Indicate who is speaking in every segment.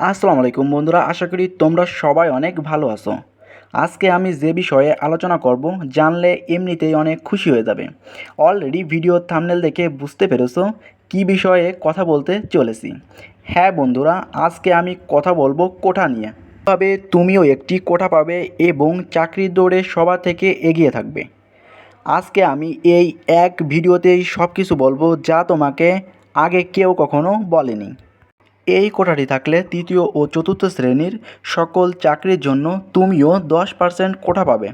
Speaker 1: আসসালামু আলাইকুম বন্ধুরা, আশা করি তোমরা সবাই অনেক ভালো আছো। আজকে আমি যে বিষয়ে আলোচনা করব, জানলে এমনিতেই অনেক খুশি হয়ে যাবে। অলরেডি ভিডিও থামনেল দেখে বুঝতে পেরেছ কী বিষয়ে কথা বলতে চলেছি। হ্যাঁ বন্ধুরা, আজকে আমি কথা বলব কোঠা নিয়ে। তবে তুমিও একটি কোঠা পাবে এবং চাকরির দৌড়ে সবার থেকে এগিয়ে থাকবে। আজকে আমি এই এক ভিডিওতেই সব কিছু বলব যা তোমাকে আগে কেউ কখনো বলেনি। এই কোঠাটি থাকলে তৃতীয় ও চতুর্থ শ্রেণির সকল চাকরির জন্য তুমিও দশ পার্সেন্ট কোঠা পাবে।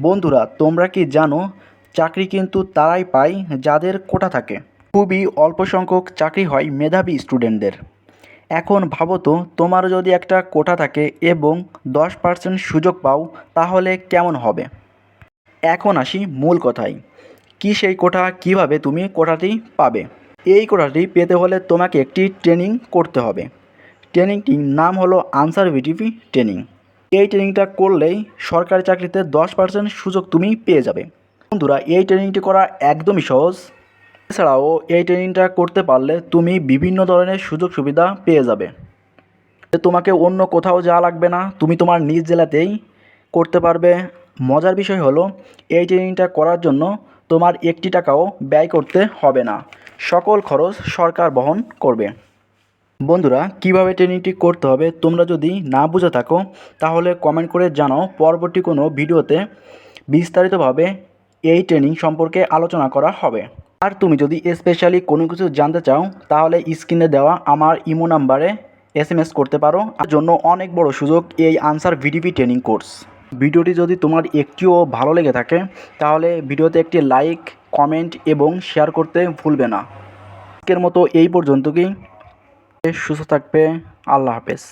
Speaker 1: বন্ধুরা, তোমরা কি জানো, চাকরি কিন্তু তারাই পায় যাদের কোঠা থাকে। খুবই অল্প সংখ্যক চাকরি হয় মেধাবী স্টুডেন্টদের। এখন ভাবো তো, তোমার যদি একটা কোঠা থাকে এবং দশ পার্সেন্ট সুযোগ পাও, তাহলে কেমন হবে? এখন আসি মূল কথায়। কি সেই কোঠা, কীভাবে তুমি কোঠাটি পাবে? এই কোঠাটি পেতে হলে তোমাকে একটি ট্রেনিং করতে হবে। ট্রেনিংটির নাম হলো আনসার ভিটিপি ট্রেনিং। এই ট্রেনিংটা করলেই সরকারি চাকরিতে দশ পার্সেন্ট সুযোগ তুমি পেয়ে যাবে। বন্ধুরা, এই ট্রেনিংটি করা একদমই সহজ। এছাড়াও এই ট্রেনিংটা করতে পারলে তুমি বিভিন্ন ধরনের সুযোগ সুবিধা পেয়ে যাবে। তোমাকে অন্য কোথাও যাওয়া লাগবে না, তুমি তোমার নিজ জেলাতেই করতে পারবে। মজার বিষয় হলো, এই ট্রেনিংটা করার জন্য তোমার একটি টাকাও ব্যয় করতে হবে না। সকল খরচ সরকার বহন করবে। বন্ধুরা, কীভাবে ট্রেনিংটি করতে হবে তোমরা যদি না বুঝে থাকো, তাহলে কমেন্ট করে জানাও। পরবর্তী কোনো ভিডিওতে বিস্তারিতভাবে এই ট্রেনিং সম্পর্কে আলোচনা করা হবে। আর তুমি যদি স্পেশালি কোনো কিছু জানতে চাও, তাহলে স্ক্রিনে দেওয়া আমার ইমো নাম্বারে এস করতে পারো। আর জন্য অনেক বড় সুযোগ এই আনসার ভিডিপি ট্রেনিং কোর্স। ভিডিওটি যদি তোমার একটিও ভালো লেগে থাকে, তাহলে ভিডিওতে একটি লাইক, কমেন্ট এবং শেয়ার করতে ভুলবে না। আজকের মতো এই পর্যন্ত কি সুস্থ থাকবে। আল্লাহ হাফেজ।